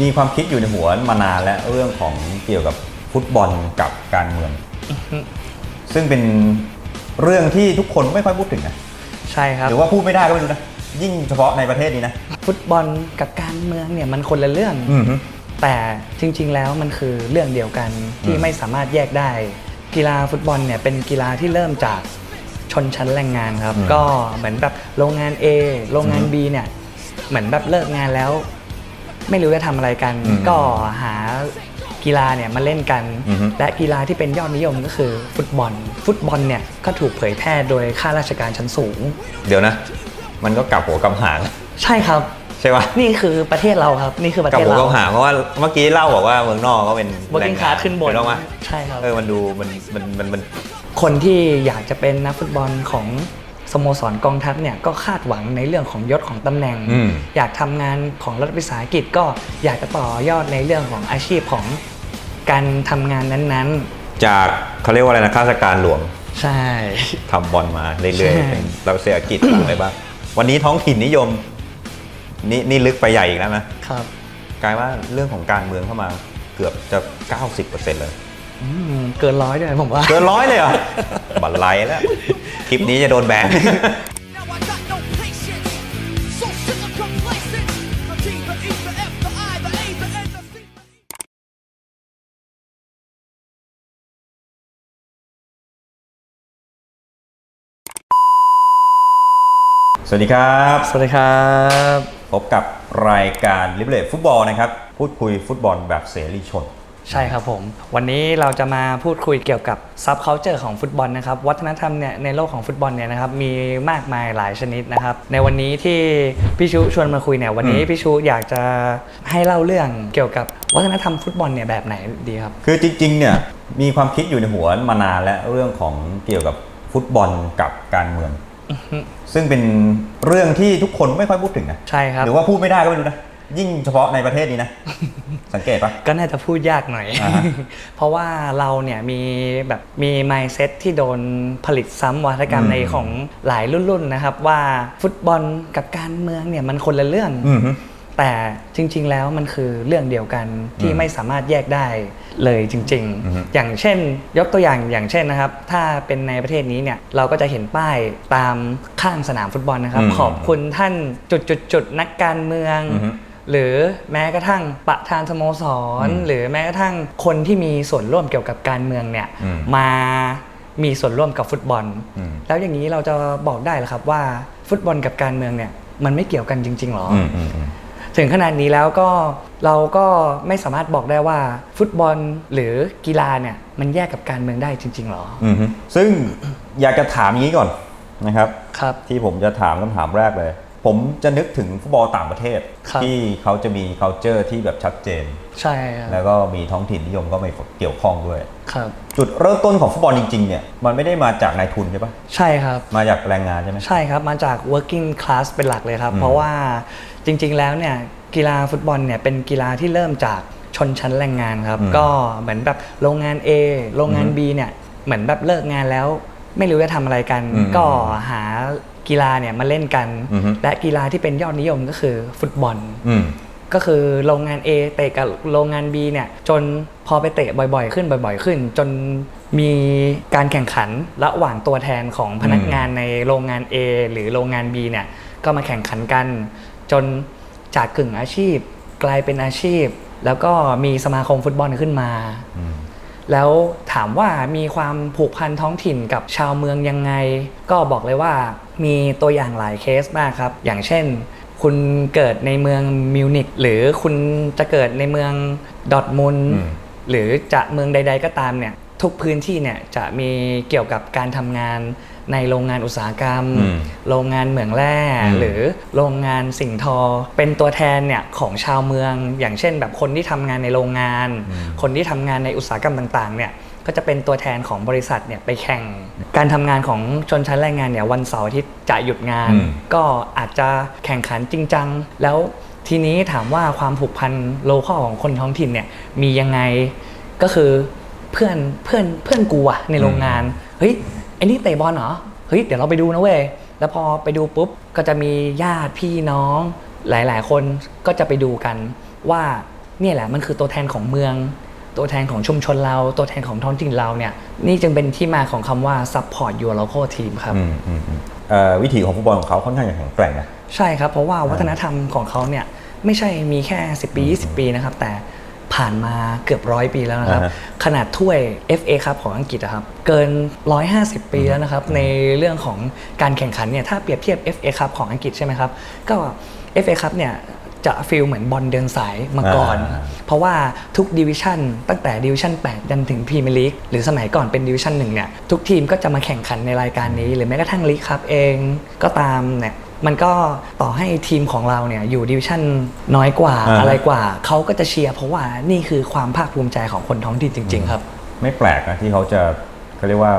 มีความคิดอยู่ในหัวมานานแล้วเรื่องของเกี่ยวกับฟุตบอลกับการเมือง ซึ่งเป็นเรื่องที่ทุกคนไม่ค่อยพูดถึงนะใช่ครับหรือว่าพูดไม่ได้ก็ไม่รู้นะยิ่งเฉพาะในประเทศนี้นะฟุตบอลกับการเมืองเนี่ยมันคนละเรื่องอืมฮึแต่จริง ๆ แล้วมันคือเรื่องเดียวกันที่อืมไม่สามารถแยกได้ กีฬาฟุตบอลเนี่ยเป็นกีฬาที่เริ่มจากชนชั้นแรงงานครับ ก็เหมือนแบบโรงงาน A โรงงาน B เนี่ยเหมือนแบบเลิกงานแล้ว ไม่รู้จะทำอะไรกันก็หากีฬาเนี่ยมาเล่นกันและกีฬาที่เป็นยอดนิยมก็คือฟุตบอล ฟุตบอลเนี่ยก็ถูกเผยแพร่โดยข้าราชการชั้นสูง เดี๋ยวนะ มันก็กลับหัวกลับหางใช่ครับ ใช่ปะนี่คือประเทศเราครับ นี่คือประกลับเทศหัวกเราลับหางเพราะว่าเมื่อกี้เล่าบอกว่าเมืองนอกก็เป็น working class ขึ้นบน ถูกต้องไหมใช่ครับ เออมันดูมันมันมันมัน คนที่อยากจะเป็นนักฟุตบอลของ สโมสรกองทัพเนี่ยก็คาดหวังในเรื่องของยศของตำแหน่งอืมอยากทำงานของรัฐวิสาหกิจก็อยากจะต่อยอดในเรื่องของอาชีพของการทำงานนั้นจากเขาเรียกว่าอะไรนะข้าราชการหลวงๆใช่ทำบอลมาเรื่อยใช่ๆเป็นเราเศรษฐกิจอะไรบ้างวันนี้ท้องถิ่นนิยมนี่นี่ลึกไปใหญ่อีกแล้วนะครับ กลายว่าเรื่องของการเมืองเข้ามาเกือบจะ 90%เลย อืมเกินร้อยด้วยผมว่า เกินร้อยเลยเหรอ บันไลแล้ว คลิปนี้จะโดนแบน Now I got no patience. So sick of complacent. The T, the E, the F, the I, the A, the N, the C. สวัสดีครับ สวัสดีครับ พบกับรายการลิเบเลตฟุตบอลนะครับ พูดคุยฟุตบอลแบบเสรีชน ใช่ครับผม วันนี้เราจะมาพูดคุยเกี่ยวกับซับเค u เจอร์ของฟุตบอลนะครับ วัฒนธรรมเนี่ยในโลกของฟุตบอลเนี่ยนะครับมีมากมายหลายชนิดนะครับ ในวันนี้ที่พี่ชูชวนมาคุยเนี่ยวันนี้อืมพี่ชูอยากจะให้เล่าเรื่องเกี่ยวกับวัฒนธรรมฟุตบอลเนี่ยแบบไหนดีครับ คือจริงๆเนี่ยมีความคิดอยู่ในหัวมานานแล้วเรื่องของเกี่ยวกับฟุตบอลกับการเมือง ซึ่งเป็นเรื่องที่ทุกคนไม่ค่อยพูดถึงนะใช่ครับหรือว่าพูดไม่ได้ก็ไม่รู้นะ ยิ่งเฉพาะในประเทศนี้นะ สังเกตปะ ก็น่าจะพูดยากหน่อย อ่าฮะ เพราะว่าเราเนี่ยมีแบบมี mindset ที่โดนผลิตซ้ำวัฒนกรรมอืมในของหลายรุ่นๆนะครับ ว่าฟุตบอลกับการเมืองเนี่ยมันคนละเรื่อง อืมฮึแต่จริง ๆ แล้วมันคือเรื่องเดียวกันที่อืมไม่สามารถแยกได้เลยจริง อือฮึๆ อย่างเช่น ยกตัวอย่างอย่างเช่นนะครับ ถ้าเป็นในประเทศนี้เนี่ยเราก็จะเห็นป้ายตามข้างสนามฟุตบอลนะครับ อืมขอบคุณท่านจุดๆๆนักการเมือง อือฮึ หรือแม้กระทั่งประธานสโมสรอืมหรือแม้กระทั่งคนที่มีส่วนร่วมเกี่ยวกับการเมืองเนี่ยอืมมามีส่วนร่วมกับฟุตบอลอืมแล้วอย่างนี้เราจะบอกได้เหรอครับว่าฟุตบอลกับการเมืองเนี่ยมันไม่เกี่ยวกันจริงๆหรอออืมอืมอืมถึงขนาดนี้แล้วก็เราก็ไม่สามารถบอกได้ว่าฟุตบอลหรือกีฬาเนี่ยมันแยกกับการเมืองได้จริงๆหรออืมฮึซึ่งอยากจะถามอย่างนี้ก่อนนะครับครับ ที่ผมจะถามคำถามแรกเลย ผมจะนึกถึงฟุตบอลต่างประเทศ ครับที่เขาจะมี culture ที่แบบชัดเจน ใช่ครับแล้วก็มีท้องถิ่นนิยมก็ไม่เกี่ยวข้องด้วย ครับ จุดเริ่มต้นของฟุตบอลจริงๆเนี่ยมันไม่ได้มาจากนายทุนใช่ปะใช่ครับ มาจากแรงงานใช่ไหม ใช่ครับมาจาก working class เป็นหลักเลยครับ อืม เพราะว่าจริงๆแล้วเนี่ยกีฬาฟุตบอลเนี่ยเป็นกีฬาที่เริ่มจากชนชั้นแรงงานครับ อืมก็เหมือนแบบโรงงาน A โรงงาน อืม B เนี่ยเหมือนแบบเลิกงานแล้ว ไม่รู้จะทำอะไรกัน อืมก็หา กีฬาเนี่ยมาเล่นกัน อือฮึ และกีฬาที่เป็นยอดนิยมก็คือฟุตบอล อืม ก็คือโรงงาน A เตะกับโรงงาน B เนี่ยจนพอไปเตะบ่อยๆ ขึ้นบ่อย ๆ ขึ้น จนมีการแข่งขันระหว่างตัวแทนของพนักงานในโรงงาน A หรือโรงงาน B เนี่ยก็มาแข่งขันกัน จนจากกึ่งอาชีพ กลายเป็นอาชีพ แล้วก็มีสมาคมฟุตบอลขึ้นมาอืมแล้วถามว่ามีความผูกพันท้องถิ่นกับชาวเมืองยังไง ก็บอกเลยว่า มีตัวอย่างหลายเคสมากครับ อย่างเช่น คุณเกิดในเมืองมิวนิกหรือคุณจะเกิดในเมืองดอร์ทมุนด์อืมหรือจะเมืองใด ๆ ก็ตามเนี่ยทุกพื้นที่เนี่ยจะมีเกี่ยวกับการทำงานในโรงงานอุตสาหกรรมอืมโรงงานเหมืองแร่อืมหรือโรงงานสิ่งทอ เป็นตัวแทนเนี่ยของชาวเมือง อย่างเช่นแบบคนที่ทำงานในโรงงาน คนที่ทำงานในอุตสาหกรรมต่างๆเนี่ย ก็จะเป็นตัวแทนของบริษัทเนี่ยไปแข่ง การทำงานของชนชั้นแรงงานเนี่ยวันเสาร์อาทิตย์จะหยุดงาน อืม ก็อาจจะแข่งขันจริงจังแล้วทีนี้ถามว่าความผูกพันโลคอลของคนท้องถิ่นเนี่ยมียังไงก็คือเพื่อนเพื่อนเพื่อนกูอะในโรงงาน เฮ้ยไอ้นี่เตะบอลเหรอเฮ้ยเดี๋ยวเราไปดูนะเว้ยแล้วพอไปดูปุ๊บก็จะมีญาติพี่น้องหลาย ๆ คนก็จะไปดูกันว่าเนี่ยแหละมันคือตัวแทนของเมือง ตัวแทนของชุมชนเรา ตัวแทนของท้องถิ่นเราเนี่ยนี่จึงเป็นที่มาของคำว่า support your local team ครับ อืมอืมอืมเอ่อวิถีของฟุตบอลของเขาค่อนข้างจะแข็งแกร่งนะ ใช่ครับ เพราะว่าวัฒนธรรมของเขาเนี่ยไม่ใช่มีแค่ 10 ปี 20 ปีนะครับ แต่ผ่านมาเกือบร้อยปีแล้วนะครับ อ่าฮะขนาดถ้วย FA ครับของอังกฤษนะครับ เกิน 150 ปีแล้วนะครับ ในเรื่องของการแข่งขันเนี่ยถ้าเปรียบเทียบ FA ครับของอังกฤษใช่ไหมครับ ก็ FA ครับเนี่ย จะฟีลเหมือนบอลเดินสายมาก่อนอ่าเพราะว่าทุกดิวิชั่นตั้งแต่ดิวิชั่น8ยันถึงพรีเมียร์ลีกหรือสมัยก่อนเป็นดิวิชั่น1เนี่ยทุกทีมก็จะมาแข่งขันในรายการนี้ หรือแม้กระทั่งลีกครับเองก็ตามเนี่ยมันก็ต่อให้ทีมของเราเนี่ยอยู่ดิวิชั่นน้อยกว่าอ่าอะไรกว่าเขาก็จะเชียร์เพราะว่านี่คือความภาคภูมิใจของคนท้องถิ่นจริง ๆ ครับ ไม่แปลกนะที่เขาจะเขาเรียกว่า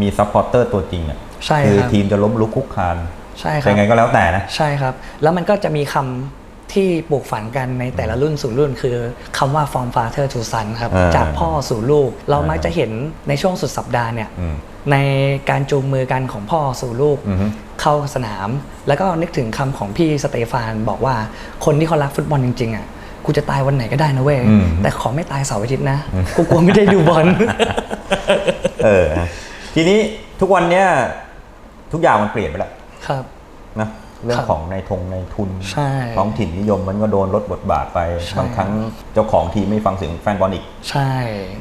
มีซัพพอร์เตอร์ตัวจริงอะใช่คือครับทีมจะล้มลุกคุกคานใช่คแต่รับไงก็แล้วแต่นะใช่ครับ แล้วมันก็จะมีคำ ที่ปลูกฝังกันในแต่ละรุ่นสู่รุ่น คือคำว่า from father to son ครับ อ่าจากพ่อสู่ลูก เรามักจะเห็นในช่วงสุดสัปดาห์เนี่ยอืม ในการจูงมือกันของพ่อสู่ลูก อือฮึ เข้าสนาม แล้วก็นึกถึงคำของพี่สเตฟานบอกว่าคนที่เขารักฟุตบอลจริงๆอะกูจะตายวันไหนก็ได้นะเว้ยอืม แต่ขอไม่ตายเสาร์อาทิตย์นะกูกลัวไม่ได้ดูบอล เออนะทีนี้ทุกวันเนี้ยทุกอย่างมันเปลี่ยนไปแล้วครับ นะ เรื่องครับของในทงในทุนใช่ท้องถิ่นนิยมมันก็โดนลดบทบาทไปใช่บางครั้งเจ้าของทีมไม่ฟังเสียงแฟนบอลอีก ใช่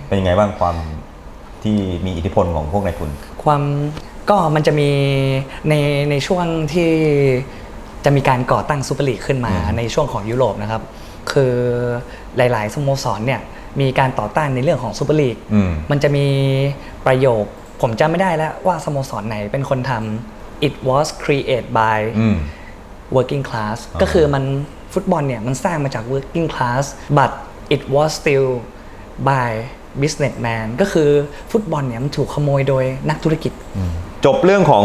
เป็นยังไงบ้างความที่มีอิทธิพลของพวกนายทุน ความก็มันจะมีในในช่วงที่จะมีการก่อตั้งซูเปอร์ลีกขึ้นมาอืมในช่วงของยุโรปนะครับ คือหลาย ๆ สโมสรเนี่ยมีการต่อต้านในเรื่องของซูเปอร์ลีกอืมมันจะมีประโยค ผมจำไม่ได้แล้วว่าสโมสรไหนเป็นคนทำ it was created by อืม working class อ๋อก็คือมันฟุตบอลเนี่ยมันสร้างมาจาก working class but it was still by businessman ก็คือฟุตบอลเนี่ยมันถูกขโมยโดยนักธุรกิจ จบเรื่องของ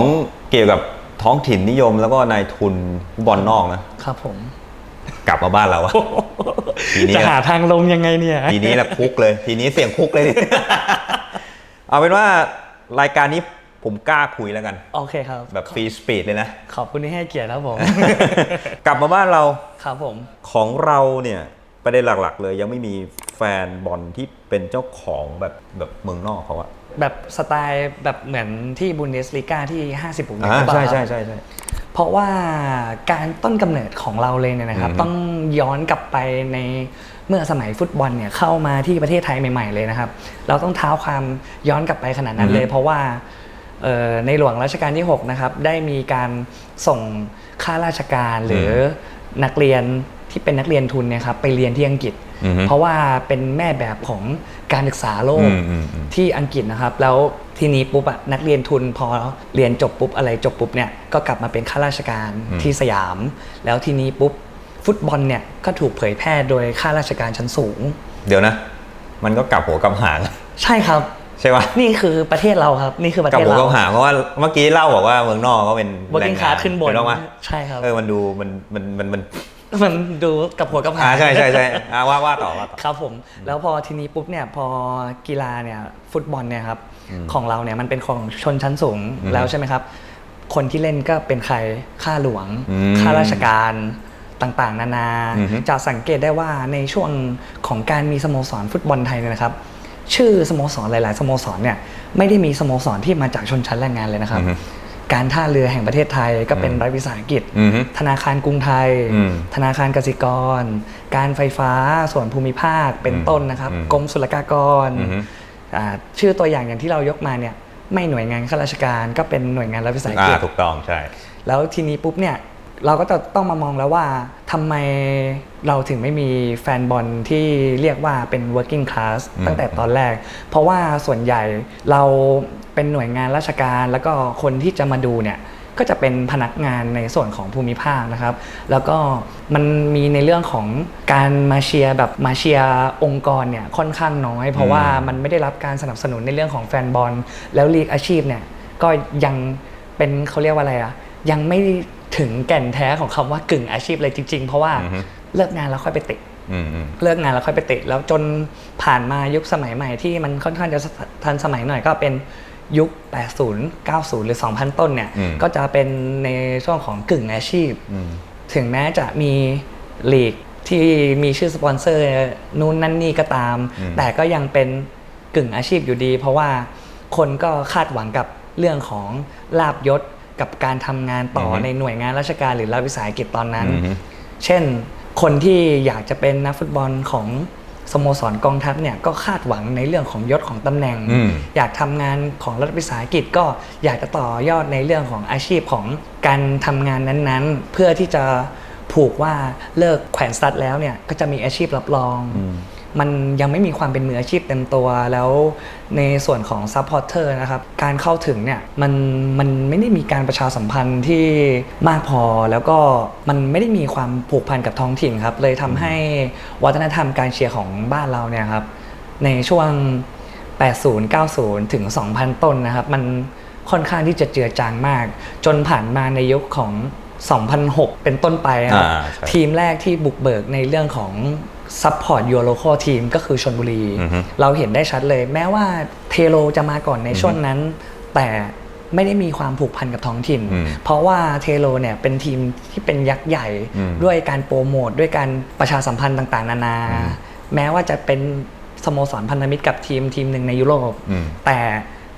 เกี่ยวกับท้องถิ่นนิยมแล้วก็นายทุนฟุตบอลนอกนะครับผม กลับมาบ้านเราอะทีนี้จะหาทางลงยังไงเนี่ย ทีนี้แหละคุกเลย ทีนี้เสียงคุกเลย เอาเป็นว่ารายการนี้ ผมกล้าคุยแล้วกัน โอเคครับแบบฟรีสปีดเลยนะ ขอบคุณที่ให้เกียรติครับผม กลับมาบ้านเราครับผม ของเราเนี่ยประเด็นหลักๆ เลยยังไม่มีแฟนบอลที่เป็นเจ้าของแบบแบบเมืองนอกเขาอะแบบสไตล์แบบเหมือนที่บุนเดสลีกาที่ 50ปุ่มอ่าใช่ใช่ใช่ใช่เพราะว่าการต้นกำเนิดของเราเลยเนี่ยนะครับอืมต้องย้อนกลับไปในเมื่อสมัยฟุตบอลเนี่ยเข้ามาที่ประเทศไทยใหม่ ๆ เลยนะครับ เราต้องเท้าความย้อนกลับไปขนาดนั้นเลย เพราะว่าเอ่อ ในหลวงรัชกาลที่6นะครับได้มีการส่งข้าราชการหรือนักเรียนที่เป็นนักเรียนทุนเนี่ยครับไปเรียนที่อังกฤษอือฮึเพราะว่าเป็นแม่แบบของการศึกษาโลกอืมอืมอืมที่อังกฤษนะครับ แล้วทีนี้ปุ๊บอะนักเรียนทุนพอเรียนจบปุ๊บอะไรจบปุ๊บเนี่ยก็กลับมาเป็นข้าราชการอืมที่สยาม แล้วทีนี้ปุ๊บฟุตบอลเนี่ยก็ถูกเผยแพร่โดยข้าราชการชั้นสูง เดี๋ยวนะ มันก็กลับหัวกลับหางใช่ครับ ใช่ปะนี่คือประเทศเราครับ นี่คือประกลับเทศหัวเรากลับหางเพราะว่าเมื่อกี้เล่าบอกว่าเมืองนอกก็เป็นบนแรกิงนงาคานขึ้นบนถูกต้องปะใช่ครับ เออมันดูมันมันมันมันมันดูกับหัวกับหาอ่าง ใช่ใช่ใช่อ่าว่าว่าต่อว่าต่อ ครับผมแล้วพอทีนี้ปุ๊บเนี่ยพอกีฬาเนี่ยฟุตบอลเนี่ยครับอืมของเราเนี่ยมันเป็นของชนชั้นสูงอืมแล้วใช่ไหมครับ คนที่เล่นก็เป็นใครข้าหลวงอืมข้าราชการต่างๆ นานา อือฮึจะสังเกตได้ว่าในช่วงของการมีสโมสรฟุตบอลไทยเนี่ยนะครับ ชื่อสโมสรหลาย ๆ สโมสรเนี่ยไม่ได้มีสโมสรที่มาจากชนชั้นแรงงานเลยนะครับอือฮึการท่าเรือแห่งประเทศไทยก็เป็นอืมรัฐวิสาหกิจอือฮึธนาคารกรุงไทยอืมธนาคารกสิกร การไฟฟ้าส่วนภูมิภาคเป็นต้นนะครับอืมกรมศุลกากรอือฮึอ่าชื่อตัวอย่างอย่างที่เรายกมาเนี่ยไม่หน่วยงานข้าราชการก็เป็นหน่วยงานรัฐวิสาหอ่ากิจถูกต้องใช่แล้วทีนี้ปุ๊บเนี่ย เราก็จะต้องมามองแล้วว่าทำไมเราถึงไม่มีแฟนบอลที่เรียกว่าเป็น working class อืมตั้งแต่ตอนแรก เพราะว่าส่วนใหญ่เราเป็นหน่วยงานราชการแล้วก็คนที่จะมาดูเนี่ยก็จะเป็นพนักงานในส่วนของภูมิภาคนะครับ แล้วก็มันมีในเรื่องของการมาเชียร์แบบมาเชียร์องค์กรเนี่ยค่อนข้างน้อย เพราะว่ามันไม่ได้รับการสนับสนุนในเรื่องของแฟนบอล แล้วลีกอาชีพเนี่ยก็ยังเป็นเขาเรียกว่าอะไรอะยังไม่ ถึงแก่นแท้ของคำว่ากึ่งอาชีพเลยจริง ๆ เพราะว่าอือฮึเลิกงานแล้วค่อยไปเตะอืมอืมเลิกงานแล้วค่อยไปเตะแล้วจนผ่านมายุคสมัยใหม่ที่มันค่อนข้างจะทันสมัยหน่อยก็เป็นยุค 80 90 หรือ 2000 ต้นเนี่ยอืมก็จะเป็นในช่วงของกึ่งอาชีพอืมถึงแม้จะมีลีกที่มีชื่อสปอนเซอร์นู่นนั่นนี่ก็ตามอืมแต่ก็ยังเป็นกึ่งอาชีพอยู่ดี เพราะว่าคนก็คาดหวังกับเรื่องของลาบยศ กับการทำงานต่อในหน่วยงานราชการหรือรัฐวิสาหกิจตอนนั้น อือฮึ เช่น คนที่อยากจะเป็นนักฟุตบอลของสโมสรกองทัพเนี่ยก็คาดหวังในเรื่องของยศของตำแหน่ง อืม อยากทำงานของรัฐวิสาหกิจก็อยากจะต่อยอดในเรื่องของอาชีพของการทำงานนั้นๆ เพื่อที่จะผูกว่าเลิกแขวนสตัดแล้วเนี่ยก็จะมีอาชีพรับรอง มันยังไม่มีความเป็นมืออาชีพเต็มตัว แล้วในส่วนของซัพพอร์เตอร์นะครับ การเข้าถึงเนี่ยมันมันไม่ได้มีการประชาสัมพันธ์ที่มากพอ แล้วก็มันไม่ได้มีความผูกพันกับท้องถิ่นครับ เลยทำให้วัฒนธรรมการเชียร์ของบ้านเราเนี่ยครับ ในช่วง 80 90 ถึง 2,000 ต้นนะครับ มันค่อนข้างที่จะเจือจางมาก จนผ่านมาในยุคของ2006 เป็นต้นไปครับอ่าใช่ทีมแรกที่บุกเบิกในเรื่องของ Support Your Local Team ก็คือชนบุรีอือฮึเราเห็นได้ชัดเลย แม้ว่าเทโลจะมาก่อนในช่วงนั้น แต่ไม่ได้มีความผูกพันกับท้องถิ่นอืมเพราะว่าเทโลเนี่ยเป็นทีมที่เป็นยักษ์ใหญ่อืมด้วยการโปรโมทด้วยการประชาสัมพันธ์ต่างๆ นานาอืมแม้ว่าจะเป็นสโมสรพันธมิตรกับทีมทีมหนึ่งในยุโรปอืมแต่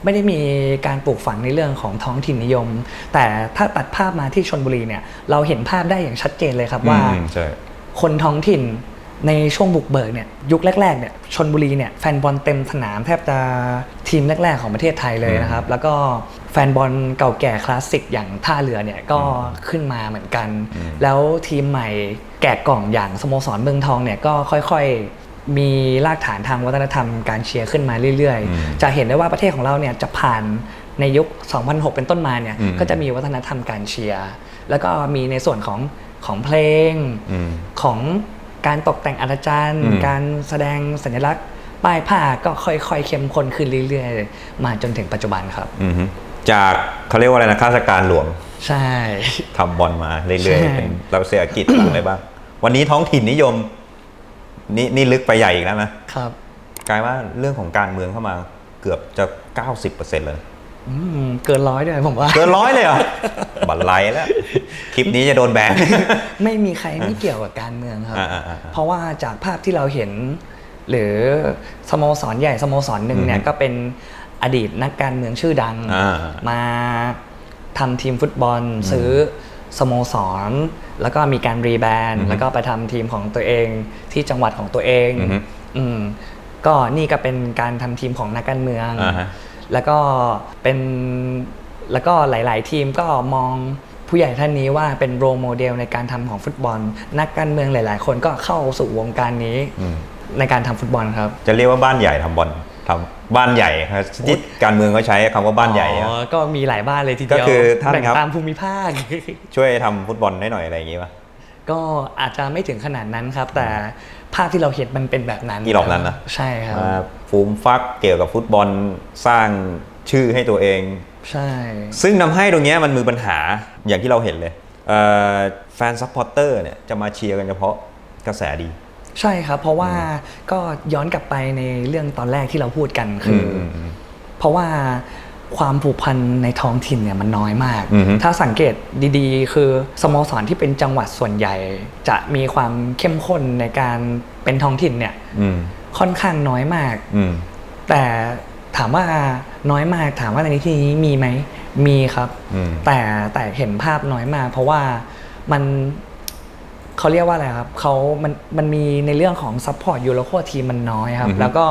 ไม่ได้มีการปลูกฝังในเรื่องของท้องถิ่นนิยม แต่ถ้าตัดภาพมาที่ชนบุรีเนี่ยเราเห็นภาพได้อย่างชัดเจนเลยครับว่าอืมใช่คนท้องถิ่น ในช่วงบุกเบิกเนี่ยยุคแรกๆเนี่ยชนบุรีเนี่ยแฟนบอลเต็มสนามแทบจะทีมแรกๆของประเทศไทยเลยนะครับ แล้วก็แฟนบอลเก่าแก่คลาสสิกอย่างท่าเรือเนี่ยก็ขึ้นมาเหมือนกันอืมแล้วทีมใหม่แกะกล่องอย่างสโมสรเมืองทองเนี่ยก็ค่อยๆมีรากฐานทางวัฒนธรรมการเชียร์ขึ้นมาเรื่อยอืมๆจะเห็นได้ว่าประเทศของเราเนี่ยจะผ่านในยุค 2006 เป็นต้นมาเนี่ยอืมก็จะมีวัฒนธรรมการเชียร์แล้วก็มีในส่วนของของเพลงอืมของ การตกแต่งอาจารย์อืมการแสดงสัญลักษณ์ ป้ายผ้าก็ค่อยๆเข้มข้นขึ้นเรื่อยๆ มาจนถึงปัจจุบันครับอืมฮึจากเขาเรียกว่าอะไรนะข้าราชการหลวง ใช่ทำบอลมาเรื่อยใช่ๆเป็นรัฐเศรษฐกิจอะไรบ้าง วันนี้ท้องถิ่นนิยม นี่นี่ลึกไปใหญ่อีกแล้วนะครับ กลายว่าเรื่องของการเมืองเข้ามาเกือบจะ 90%เลย อืมเกินร้อยด้วยผมว่า เกินร้อยเลยเหรอ บันไลแล้ว คลิปนี้จะโดนแบน ไม่มีใครไม่เกี่ยวกับการเมืองครับ อ่าอ่าอ่าเพราะว่าจากภาพที่เราเห็น หรือสโมสรใหญ่สโมสรหนึ่งเนี่ยอือฮึก็เป็นอดีตนักการเมืองชื่อดัง อ่ามาทำทีมฟุตบอลซื้อสโมสร แล้วก็มีการรีแบรนด์อือฮึแล้วก็ไปทำทีมของตัวเองที่จังหวัดของตัวเองอือฮึอืมก็นี่ก็เป็นการทำทีมของนักการเมือง อ่าฮะ แล้วก็เป็นแล้วก็หลาย ๆ ทีมก็มองผู้ใหญ่ท่านนี้ว่าเป็นโรโมเดลในการทำของฟุตบอล นักการเมืองหลาย ๆ คนก็เข้าสู่วงการนี้อืมในการทำฟุตบอลครับ จะเรียกว่าบ้านใหญ่ทำบอลทำบ้านใหญ่ครับที่การเมืองก็ใช้คำว่าบ้านใหญ่อะอ๋อก็มีหลายบ้านเลยทีเดียวก็คือท่านแบ่งครับตามภูมิภาคช่วยทำฟุตบอลให้หน่อยอะไรอย่างงี้ป่ะ ก็อาจจะไม่ถึงขนาดนั้นครับ แต่ภาพที่เราเห็นมันเป็นแบบนั้นอีหลอกนั้นนะใช่ครับมาฟูมฟักเกี่ยวกับฟุตบอลสร้างชื่อให้ตัวเอง ใช่ ซึ่งทำให้ตรงเนี้ยมันมีปัญหาอย่างที่เราเห็นเลยเอ่อแฟนซัพพอร์เตอร์เนี่ยจะมาเชียร์กันเฉพาะกระแสดี ใช่ครับ เพราะว่าก็ย้อนกลับไปในเรื่องตอนแรกที่เราพูดกันคืออมอืมเพราะว่า ความผูกพันในท้องถิ่นเนี่ยมันน้อยมากอือฮึถ้าสังเกตดีๆ คือสโมสรที่เป็นจังหวัดส่วนใหญ่ จะมีความเข้มข้นในการเป็นท้องถิ่นเนี่ยอืมค่อนข้างน้อยมากอืมแต่ถามว่าน้อยมากถามว่าในที่นี้มีไหมมีครับอืมแต่แต่เห็นภาพน้อยมาก เพราะว่ามันเขาเรียกว่าอะไรครับเขามันมันมีในเรื่องของซัพพอร์ตยูโรโคทีมมันน้อยครับอือฮึแล้วก็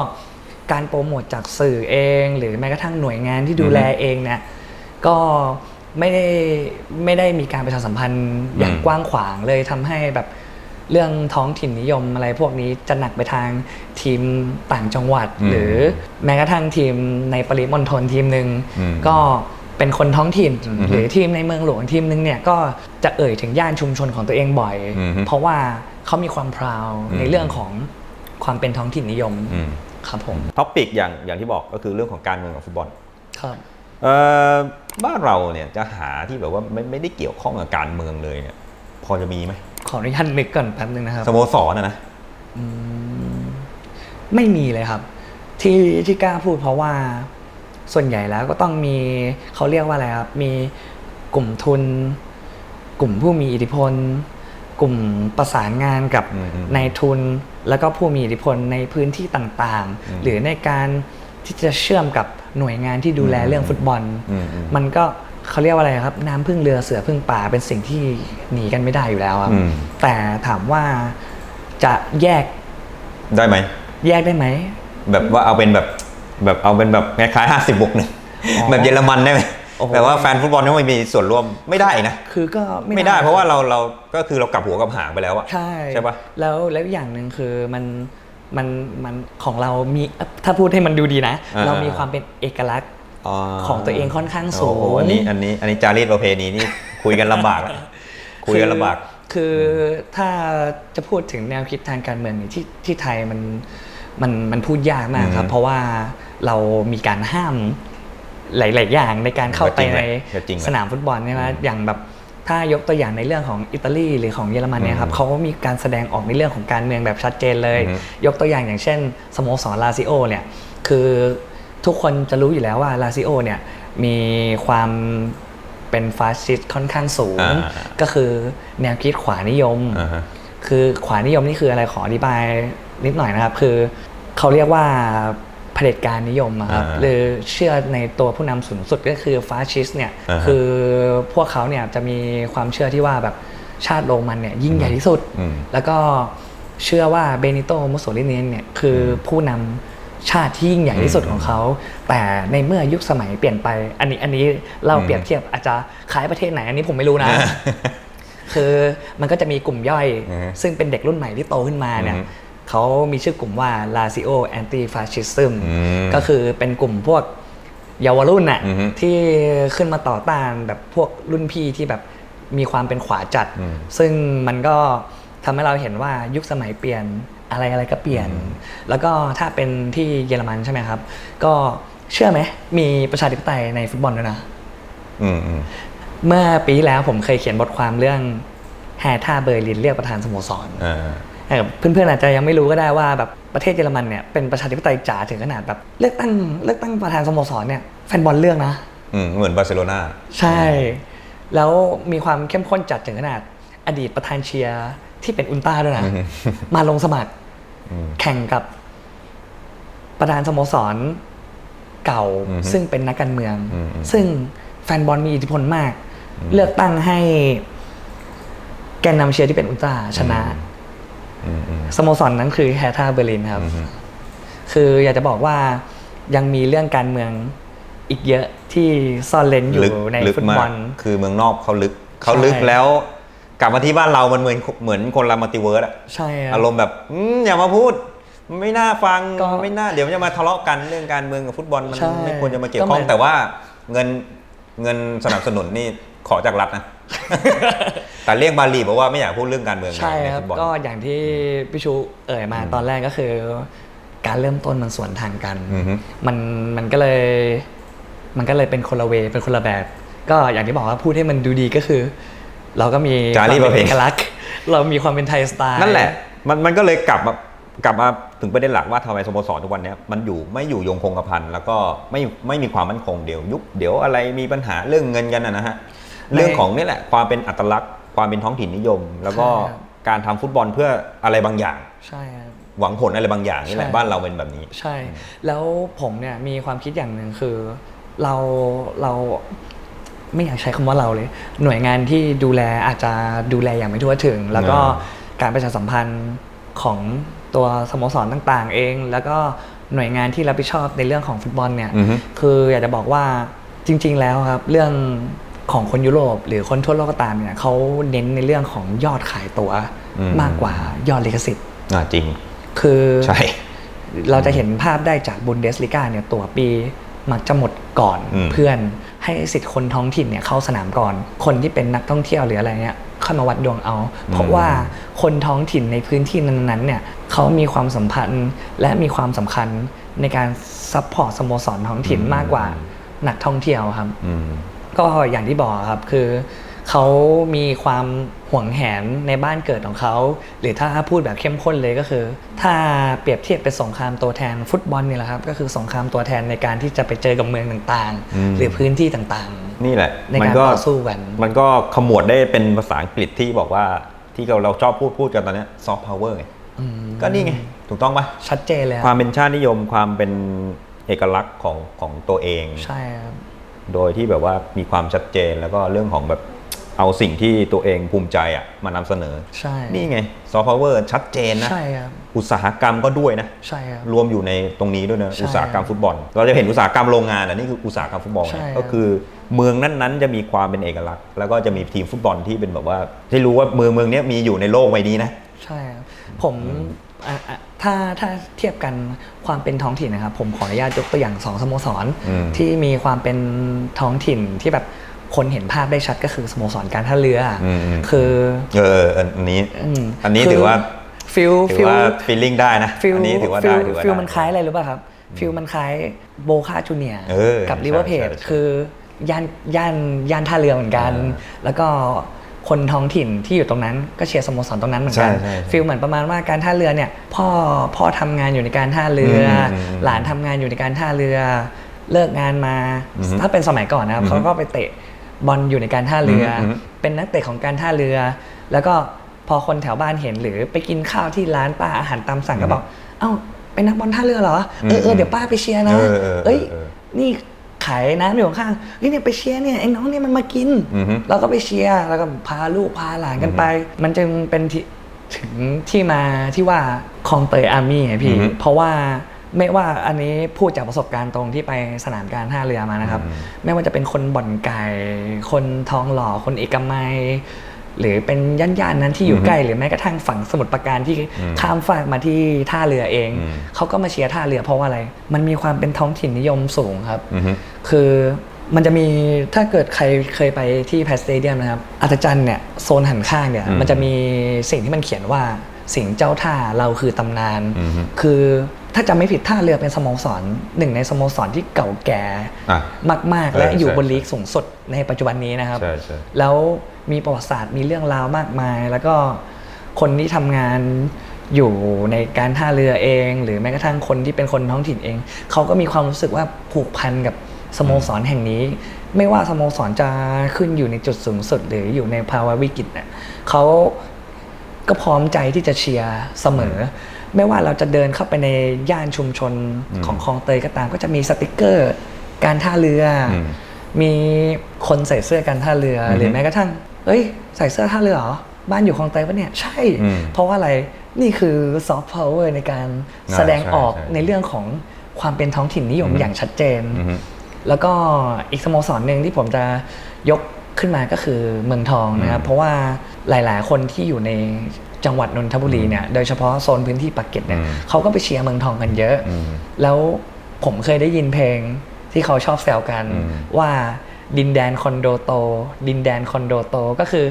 การโปรโมทจากสื่อเอง หรือแม้กระทั่งหน่วยงานที่ดูแลอือฮึเองเนี่ยก็ไม่ได้ไม่ได้มีการประชาสัมพันธ์อย่างอืมกว้างขวางเลยทำให้แบบเรื่องท้องถิ่นนิยมอะไรพวกนี้จะหนักไปทางทีมต่างจังหวัดอืมหรือแม้กระทั่งทีมในปริมณฑลทีมหนึ่งอืมก็เป็นคนท้องถิ่นอือฮึหรือทีมในเมืองหลวงทีมหนึงเนี่ยก็จะเอ่ยถึงย่านชุมชนของตัวเองบ่อยอือฮึเพราะว่าเขามีความพราวอืมในเรื่องของความเป็นท้องถิ่นนิยมอืม ครับผมท็อปิกอย่างอย่างที่บอกก็คือเรื่องของการเมืองกับฟุตบอลครับเอ่อบ้านเราเนี่ยจะหาที่แบบว่าไม่ไม่ได้เกี่ยวข้องกับการเมืองเลยเนี่ยพอจะมีไหมขออนุญาตนึกก่อนแป๊บนึงนะครับสโมสรนะนะไม่มีเลยครับ ที่ที่กล้าพูดเพราะว่าส่วนใหญ่แล้วก็ต้องมีเขาเรียกว่าอะไรครับ มีกลุ่มทุน กลุ่มผู้มีอิทธิพลกกลุ่มประสานงานกับอืมอืมนายทุน แล้วก็ผู้มีอิทธิพลในพื้นที่ต่างๆ หรือในการที่จะเชื่อมกับหน่วยงานที่ดูแลเรื่องฟุตบอลอืมอืมมันก็เขาเรียกว่าอะไรครับ น้ำพึ่งเรือเสือพึ่งป่าเป็นสิ่งที่หนีกันไม่ได้อยู่แล้วครับอืมแต่ถามว่าจะแยกได้ไหมแยกได้ไหมแบบว่าเอาเป็นแบบแบบเอาเป็นแบบคล้ายๆห้าสิบบวกหนึ่งอ๋อแบบเยอรมันได้ไหม โอ้โหแต่ว่าแฟนฟุตบอลนี่ไม่มีส่วนร่วมไม่ได้นะ คือก็ไม่ได้เพราะว่าเราเราก็คือเรากลับหัวกลับหางไปแล้วอะใช่ใช่ปะแล้วแล้วอย่างหนึ่งคือมันมันมันของเรามีถ้าพูดให้มันดูดีนะอ่าเรามีความเป็นเอกลักษณ์ของตัวเองค่อนข้างสูงโอ้โหอันนี้อันนี้อันนี้จารีตประเพณีนี่คุยกันลำบากแล้วคุยกันลำบากคือคือถ้าจะพูดถึงแนวคิดทางการเมืองเนี่ยที่ที่ไทยมันมันมันพูดยากมากครับอืมเพราะว่าเรามีการห้าม หลาย ๆ อย่างในการเข้าไปก็จริงแหในละก็จริงแหละสนามฟุตบอลใช่ไหมอย่างแบบถ้ายกตัวอย่างในเรื่องของอิตาลีหรือของเยอรมันเนี่ยครับอืมเขาก็มีการแสดงออกในเรื่องของการเมืองแบบชัดเจนเลยอือฮึยกตัวอย่างอย่างเช่นสโมสรลาซิโอเนี่ยคือทุกคนจะรู้อยู่แล้วว่าลาซิโอเนี่ยมีความเป็นฟาสซิสต์ค่อนข้างสูงอ่าก็คือแนวคิดขวานิยมอ่าฮะคือขวานิยมนี่คืออะไรขออธิบายนิดหน่อยนะครับ คือเขาเรียกว่า เผด็จการนิยมอะครับอ่าหรือเชื่อในตัวผู้นำสูงสุดก็คือฟาสชิสต์เนี่ยอ่าฮะคือพวกเขาเนี่ยจะมีความเชื่อที่ว่าแบบชาติโรมันเนี่ยยิ่งใหญ่ที่สุด อืม แล้วก็เชื่อว่าเบนิโตมุสโสลินีเนี่ยคืออผู้นำชาติที่ยิ่งใหญ่ที่สุดของเขา แต่ในเมื่อยุคสมัยเปลี่ยนไป อันนี้อันนี้เราอืมเปรียบเทียบอาจจะคล้ายประเทศไหนอันนี้ผมไม่รู้นะ คือมันก็จะมีกลุ่มย่อย อือฮึซึ่งเป็นเด็กรุ่นใหม่ที่โตขึ้นมาเนี่ยอือฮึ เขามีชื่อกลุ่มว่า Lazio Anti Fascism อืมก็คือเป็นกลุ่มพวกเยาวรุ่นน่ะอือฮึที่ขึ้นมาต่อต้านแบบพวกรุ่นพี่ที่แบบมีความเป็นขวาจัดอืมซึ่งมันก็ทำให้เราเห็นว่ายุคสมัยเปลี่ยนอะไรอะไรก็เปลี่ยน แล้วก็ถ้าเป็นที่เยอรมันใช่ไหมครับ ก็เชื่อไหม มีประชาธิปไตยในฟุตบอลด้วยนะอืมอืมเมื่อปีที่แล้วผมเคยเขียนบทความเรื่องแฮท่าเบอร์ลินเรียกประธานสโมสร อ่าเออเพื่อนๆอาจจะยังไม่รู้ก็ได้ว่าแบบประเทศเยอรมันเนี่ยเป็นประชาธิปไตยจ๋าถึงขนาดแบบเลือกตั้งเลือกตั้งประธานสโมสรเนี่ยแฟนบอลเลือกนะอืมเหมือนบาร์เซโลนาใช่ แล้วมีความเข้มข้นจัดถึงขนาดอดีตประธานเชียร์ที่เป็นอุลตร้าด้วยนะมาลงสมัครอืมแข่งกับประธานสโมสรเก่าอือฮึซึ่งเป็นนักการเมืองอืมอืมซึ่งแฟนบอลมีอิทธิพลมาก เลือกตั้งให้แกนนำเชียร์ที่เป็นอุลตร้าชนะอืมอืม สโมสรนั้นคือแฮท่าเบอร์ลินครับอืมคืออยากจะบอกว่ายังมีเรื่องการเมืองอีกเยอะที่ซ่อนเลนอยู่ในลึกฟุตมาบกอลคือเมืองนอกเขาลึกเขาใช่ลึกแล้วกลับมาที่บ้านเรามันเหมือนเหมือนคนละมัลติเวิร์สอะใช่คบอารมณ์แบบอืมอย่ามาพูด ไม่น่าฟังก็ไม่น่าเดี๋ยวมันจะมาทะเลาะกันเรื่องการเมืองกับฟุตบอลมันใช่ไม่ควรจะมาเกี่ยวก็ข้องเหมือนแต่ว่าเงินเงินสนับสนุนนี่ขอจากรัฐนะ แต่เรียกบาลีบอกว่าไม่อยากพูดเรื่องการเมืองใช่ในครับฟุตบอลก็อย่างที่พี่ชูเอ่ยมาตอนแรกก็คือ การเริ่มต้นมันสวนทางกัน อือฮึ มันมันก็เลย มันก็เลยเป็นคนละเวเป็นคนละแบบ ก็อย่างที่บอกว่าพูดให้มันดูดีก็คือ เราก็มีจารีตควประเพณีเอกลักษณ์เรามีความเป็นไทยสไตล์ นั่นแหละมันมันก็เลยกลับมากลับมาถึงประเด็นหลักว่าทำไมสโมสรทุกวันเนี้ยมันอยู่ไม่อยู่ยงคงกระพันแล้วก็ไม่ไม่มีความมั่นคงเดี๋ยวยุคเดี๋ยวอะไรมีปัญหาเรื่องเงินกันนะนะฮะ เรื่องของนี่แหละความเป็นอัตลักษณ์ความเป็นท้องถิ่นนิยม แล้วก็การทำฟุตบอลเพื่ออะไรบางอย่าง ใช่ครับหวังผลอะไรบางอย่างนี่แหละใช่บ้านเราเป็นแบบนี้ ใช่ แล้วผมเนี่ยมีความคิดอย่างหนึ่งคือ เราเราไม่อยากใช้คำว่าเราเลย หน่วยงานที่ดูแลอาจจะดูแลอย่างไม่ทั่วถึง แล้วก็อ่าการประชาสัมพันธ์ของตัวสโมสรต่างๆ เอง แล้วก็หน่วยงานที่รับผิดชอบในเรื่องของฟุตบอลเนี่ยอือฮึคืออยากจะบอกว่าจริง ๆ แล้วครับ เรื่อง ของคนยุโรปหรือคนทั่วโลกก็ตามเนี่ยเขาเน้นในเรื่องของยอดขายตั๋วอืม มากกว่ายอดลิขสิทธิ์ อ่าจริง คือ ใช่ เราจะเห็นภาพได้จากบุนเดสลิกาเนี่ยตัวปีมักจะหมดก่อนอืม เพื่อนให้สิทธิ์คนท้องถิ่นเนี่ยเข้าสนามก่อน คนที่เป็นนักท่องเที่ยวหรืออะไรเนี่ยค่อยมาวัดดวงเอา เพราะว่าคนท้องถิ่นในพื้นที่นั้นๆเนี่ยเขามีความสัมพันธ์และมีความสำคัญในการซัพพอร์ตสโมสรท้องถิ่นมากกว่านักท่องเที่ยวครับ อืม ก็อย่างที่บอกครับคือเขามีความห่วงแหนในบ้านเกิดของเขา หรือถ้าพูดแบบเข้มข้นเลยก็คือ ถ้าเปรียบเทียบเป็นสงครามตัวแทนฟุตบอลนี่แหละครับ ก็คือสงครามตัวแทนในการที่จะไปเจอกับเมืองต่างอืมๆหรือพื้นที่ต่างนี่แหละในมัการก็ต่อสู้กัน มันก็ขมวดได้เป็นภาษาอังกฤษที่บอกว่าที่เราเราชอบพูดพูดกันตอนเนี้ซอฟต์พาวเวอร์ไงอืมก็นี่ไงถูกต้องปะชัดเจนเลยคควารับมเป็นชาตินิยมความเป็นเอกลักษณ์ของของตัวเองใช่ครับ โดยที่แบบว่ามีความชัดเจนแล้วก็เรื่องของแบบเอาสิ่งที่ตัวเองภูมิใจอะมานำเสนอ ใช่ นี่ไงซอฟต์พาวเวอร์ชัดเจนนะ ใช่ครับ อุตสาหกรรมก็ด้วยนะ ใช่ครับ รวมอยู่ในตรงนี้ด้วยนะใช่อุตสาหกรรมฟุตบอล เราจะเห็นอุตสาหกรรมโรงงานอันนี้คืออุตสาหกรรมฟุตบอลใช่ไงครับก็คือเมืองนั้นๆ จะมีความเป็นเอกลักษณ์ แล้วก็จะมีทีมฟุตบอลที่เป็นแบบว่าที่รู้ว่าเมืองเมืองเนี้ยมีอยู่ในโลกใบนี้นะ ใช่ครับ ผมอะอะ ถ้าถ้าเทียบกันความเป็นท้องถิ่นนะครับ ผมขออนุญาตยกตัวอย่างสองสโมสรอืม ที่มีความเป็นท้องถิ่นที่แบบคนเห็นภาพได้ชัดก็คือสโมสรการท่าเรืออมอืม คือเอออันนี้ มอันนี้คืถือว่าฟิลถือฟิลว่าฟีลลิ่งได้นะฟิลอันนี้ถือว่าฟิได้ลถือว่าฟิลได้ มันคล้ายอะไรรู้ป่ะครับ ฟิลมันคล้ายโบคาจูเนียเออกับใช่ริเวอร์เพจใช่ใช่คือย่านย่านย่านท่าเรือเหมือนกัน อ่าแล้วก็ คนท้องถิ่นที่อยู่ตรงนั้นก็เชียร์สโมสรตรงนั้นเหมือนกันใช่ใช่ใช่ฟิลเหมือนประมาณว่าการท่าเรือเนี่ยพ่อพ่อทำงานอยู่ในการท่าเรืออมอืมอืมหลานทำงานอยู่ในการท่าเรือ เลิกงานมา อือฮึถ้าเป็นสมัยก่อนนะครับอือฮึเขาก็ไปเตะบอลอยู่ในการท่าเรือออฮึเป็นนักเตะของการท่าเรือ แล้วก็พอคนแถวบ้านเห็นหรือไปกินข้าวที่ร้านป้าอาหารตามสั่งก็บอกเอ้าเป็นนักบอลท่าเรือเหรอเออเออเดี๋ยวป้าไปเชียร์นะ เออเออเออเอ้ย เออ นี่ ขายน้ำอยู่ข้างๆเฮ้ยเนี่ยไปเชียร์เนี่ยไอ้น้องเนี่ยมันมากิน อือฮึ เราก็ไปเชียร์แล้วก็พาลูกพาหลานกันไป มันจึงเป็นที่ถึงที่มาที่ว่าคลองเตยอาร์มี่ไงพี่ อือฮึเพราะว่าไม่ว่าอันนี้พูดจากประสบการณ์ตรงที่ไปสนามการท่าเรือมานะครับ อืม ไม่ว่าจะเป็นคนบ่อนไก่ คนทองหล่อคนเอกมัย หรือเป็นย่านๆนั้นที่อยู่ใกล้หรือแม้กระทั่งฝั่งสมุทรปราการที่อืมข้ามฟากมาที่ท่าเรือเอง อืม เขาก็มาเชียร์ท่าเรือเพราะว่าอะไร มันมีความเป็นท้องถิ่นนิยมสูงครับ อือฮึ คือมันจะมีถ้าเกิดใครเคยไปที่แพสเตเดียมนะครับอัศจรรย์เนี่ยโซนหันข้างเนี่ยอืมมันจะมีสิ่งที่มันเขียนว่าสิ่งเจ้าท่าเราคือตำนานอือฮึคือถ้าจำไม่ผิดท่าเรือเป็นสโมสรหนึ่งในสโมสรที่เก่าแก่อะมาก ๆ และเอออยู่ใช่บนลีกสูงสุดในปัจจุบันนี้นะครับใช่ใช่แล้วมีประวัติศาสตร์มีเรื่องราวมากมาย แล้วก็คนที่ทำงานอยู่ในการท่าเรือเอง หรือแม้กระทั่งคนที่เป็นคนท้องถิ่นเอง เขาก็มีความรู้สึกว่าผูกพันกับ สโมสรแห่งนี้ ไม่ว่าสโมสรจะขึ้นอยู่ในจุดสูงสุดหรืออยู่ในภาวะวิกฤตเนี่ยเขาก็พร้อมใจที่จะเชียร์เสมอ ไม่ว่าเราจะเดินเข้าไปในย่านชุมชนอืมของคลองเตยก็ตาม ก็จะมีสติกเกอร์ การท่าเรืออืมมีคนใส่เสื้อกันท่าเรือออฮึหรือแม้กระทั่ง เอ้ย ใส่เสื้อท่าเรือเหรอบ้านอยู่คลองเตยปะเนี่ยใช่อืมเพราะว่าอะไรนี่คือซอฟต์พาวเวอร์ในการอ่าแสดงออกใช่ใช่ในเรื่องของความเป็นท้องถิ่นนิยมอือฮึอย่างชัดเจนอือฮึ แล้วก็อีกสโมสรหนึ่งที่ผมจะยกขึ้นมาก็คือเมืองทองนะครับอืมเพราะว่าหลาย ๆ คนที่อยู่ในจังหวัดนนทบุรีเนี่ยโดยเฉพาะโซนพื้นที่ปากเกร็ดเนี่ยอืมเขาก็ไปเชียร์เมืองทองกันเยอะอืมแล้วผมเคยได้ยินเพลงที่เขาชอบแซวกันอืมว่าดินแดนคอนโดโต ดินแดนคอนโดโต ก็คือ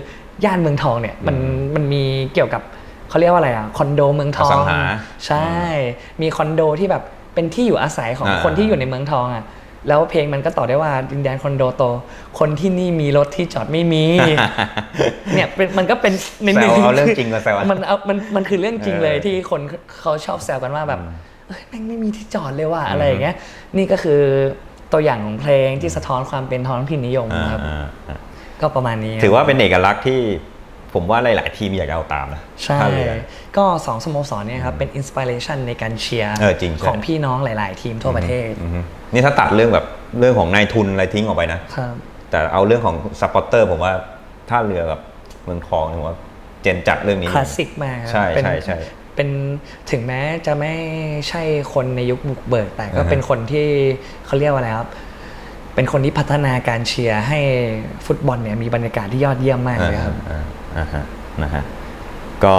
ย่านเมืองทองเนี่ยมันมันมีเกี่ยวกับเขาเรียกว่าอะไรอะคอนโดเมืองทออสังงหาใช่ มีคอนโดที่แบบเป็นที่อยู่อาศัยของอ่าคนที่อยู่ในเมืองทองอะ แล้วเพลงมันก็ต่อได้ว่าดินแดนคอนโดโต คนที่นี่มีรถที่จอดไม่มี เนี่ยเป็นมันก็เป็นในหนึ่แซวเอาเรื่องจริงมาแซวมันเอามันมันคือเรื่องจริงเลยเออที่คนเขาชอบแซวกันว่าแบบเอ้ยแม่งไม่มีที่จอดเลยว่ะอะไรอย่างเงี้ย นี่ก็คือตัวอย่างของเพลงที่สะท้อนความเป็นท้องถิ่นนิยมอ่าครับอ่าอ่าก็ประมาณนี้ ถือว่าเป็นเอกลักษณ์ที่ ผมว่าหลาย ๆ ทีมอยากจะเอาตามนะใช่ท่าเรือก็สองสโมสรเนี่ยครับเป็นอินสปิเรชันในการเชียร์เออจริงใช่ของพี่น้องหลาย ๆ ทีมทั่วประเทศอือฮึนี่ถ้าตัดเรื่องแบบเรื่องของนายทุนอะไรทิ้งออกไปนะครับแต่เอาเรื่องของสปอร์เตอร์ผมว่าท่าเรือกับเมืองทองเนี่ยผมว่าเจนจัดเรื่องนี้คลาสสิกมากครับใช่เป็นใช่ใช่เป็นถึงแม้จะไม่ใช่คนในยุคบุกเบิกแต่ก็อ่าฮะเป็นคนที่เขาเรียกว่าอะไรครับเป็นคนที่พัฒนาการเชียร์ให้ฟุตบอลเนี่ยมีบรรยากาศที่ยอดเยี่ยมมากเลยครับ อ่าอ่าฮะนะฮะก็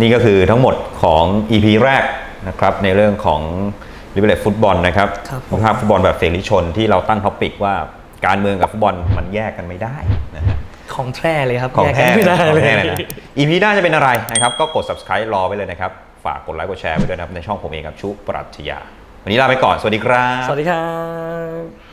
นี่ก็คือทั้งหมดของ EP แรกนะครับในเรื่องของริเบเลตฟุตบอลนะครับครับผม ภาพฟุตบอลแบบเสรีชนที่เราตั้งท็อปิกว่าการเมืองกับฟุตบอลมันแยกกันไม่ได้นะฮะ ของแท้เลยครับของแยกแท้กันไม่ได้ของเลยแท้เลย นะ EP หน้าจะเป็นอะไรนะครับ ก็กด subscribe รอไว้เลยนะครับ ฝากกดไลค์กดแชร์ไว้ด้วยนะครับ ในช่องผมเองครับชุปรัชญา วันนี้ลาไปก่อน สวัสดีครับ สวัสดีครับ